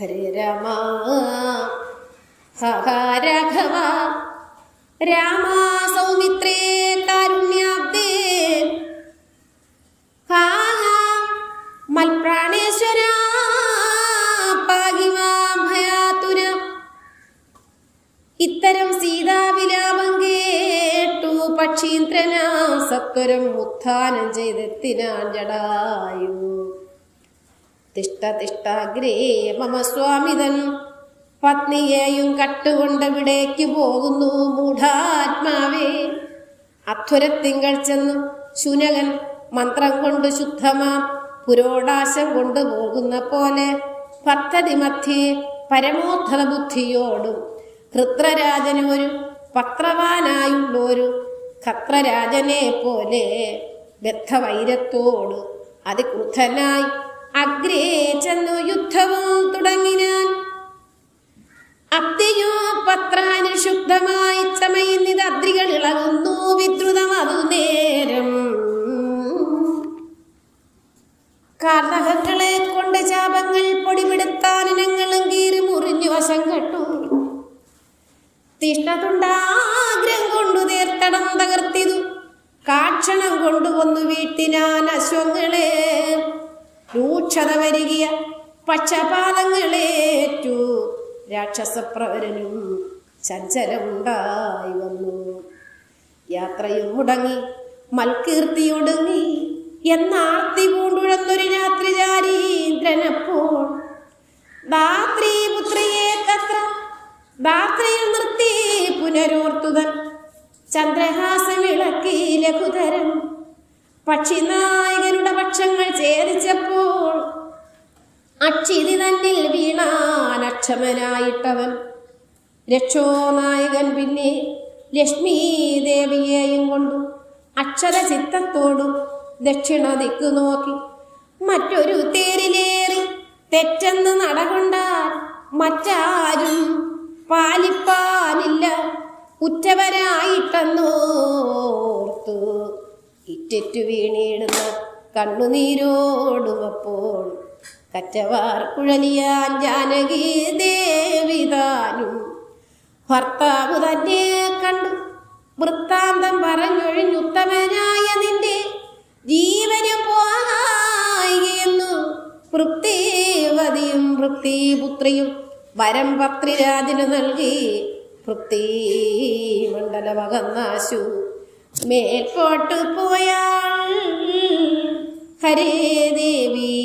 ഹരേ രാമ രാമ സൗമിത്രേ കാരുണ്യാബ്ദേ. മൽപ്രാണേശ്വര പാഹി മാം ഭയാതുര. ഇത്തരം സീതാവിലാപം കേട്ടു പക്ഷീന്ദ്രനാം സത്വരം ഉത്ഥാനം ചെയ്തെത്തിനാൻ ജടായു തിഷ്ട തിഷ്ടാഗ്രേ മമ സ്വാമിതൻ. പത്നിയെയും കട്ടുകൊണ്ടവിടേക്ക് പോകുന്നു മൂഢാത്മാവേ. അധ്വരത്തിങ്കൾ ചെന്നു ശുനകൻ മന്ത്രം കൊണ്ട് ശുദ്ധമാം പുരോടാശം കൊണ്ടുപോകുന്ന പോലെ. പദ്ധതി മധ്യേ പരമോദ്ധത ബുദ്ധിയോടും കൃത്രരാജനൊരു പത്രവാനായുള്ളൊരു ഖത്രരാജനെ പോലെ ബദ്ധവൈരത്തോട് അതിക്രുദ്ധനായി അഗ്രേ ചെന്നു യുദ്ധവും തുടങ്ങിനാൻ അബ്ദിയോ പത്രാനുശുദ്ധമായി ചമയുന്നിത് അദ്രികൾ ഇളകുന്നു വിദ്രുതം അതു നേരം. കാർണകങ്ങളെ കൊണ്ട് ശാപങ്ങൾ പൊടിപിടുത്താനിനങ്ങളും കീറി മുറിഞ്ഞു വശം കെട്ടു. തീഷ്ണതുണ്ടാഗ്രം കൊണ്ടു തീർത്തടം തകർത്തിതു. കാക്ഷണം കൊണ്ടുവന്നു വീട്ടിനാൻ അശ്വങ്ങളെ രൂക്ഷത വരികിയ പക്ഷപാതങ്ങളേറ്റു രാക്ഷസപ്രവരനും ചഞ്ചലമുണ്ടായി വന്നു. യാത്രയും മുടങ്ങി മൽകീർത്തിയൊടുങ്ങി എന്നാർത്തി പൂണ്ടുഴന്നൊരു രാത്രി ചാരീന്ദ്രനപ്പോൾ ധാത്രി പുത്രിയെ തത്ര ധാത്രിയിൽ നിർത്തി പുനരോർത്തുതൻ ചന്ദ്രഹാസമിളക്കി ലഘുതരം. പക്ഷിനായകരുടെ പക്ഷങ്ങൾ ഛേദിച്ചപ്പോൾ അക്ഷിതി തന്നിൽ വീണാൻ അക്ഷമനായിട്ടവൻ. രക്ഷോനായകൻ പിന്നെ ലക്ഷ്മി ദേവിയെയും കൊണ്ടു അക്ഷര ചിത്തത്തോടും ദക്ഷിണ ദിക്കു നോക്കി. മറ്റൊരു തേരിലേറി തെറ്റെന്ന് നടകൊണ്ടാൽ മറ്റാരും പാലിപ്പാനില്ല. ഉറ്റവരായിട്ടെന്നോർത്തു ഇറ്റു വീണിടുന്ന കണ്ണുനീരോടുമപ്പോൾ കറ്റവാർ കുഴലിയാൻ ജാനകി ദേവിതാനും ഭർത്താവ് തന്നെ കണ്ടു. വൃത്താന്തം പറഞ്ഞൊഴിഞ്ഞുത്തമനായ നിന്റെ ജീവന് പോകുന്നു വൃത്തിവതിയും വൃത്തിപുത്രിയും വരം പത്രിരാജിന് നൽകി. വൃത്തി മണ്ഡലമകന്നാശു മേൽപോട്ട് പോയാൾ ഹരേ ദേവി.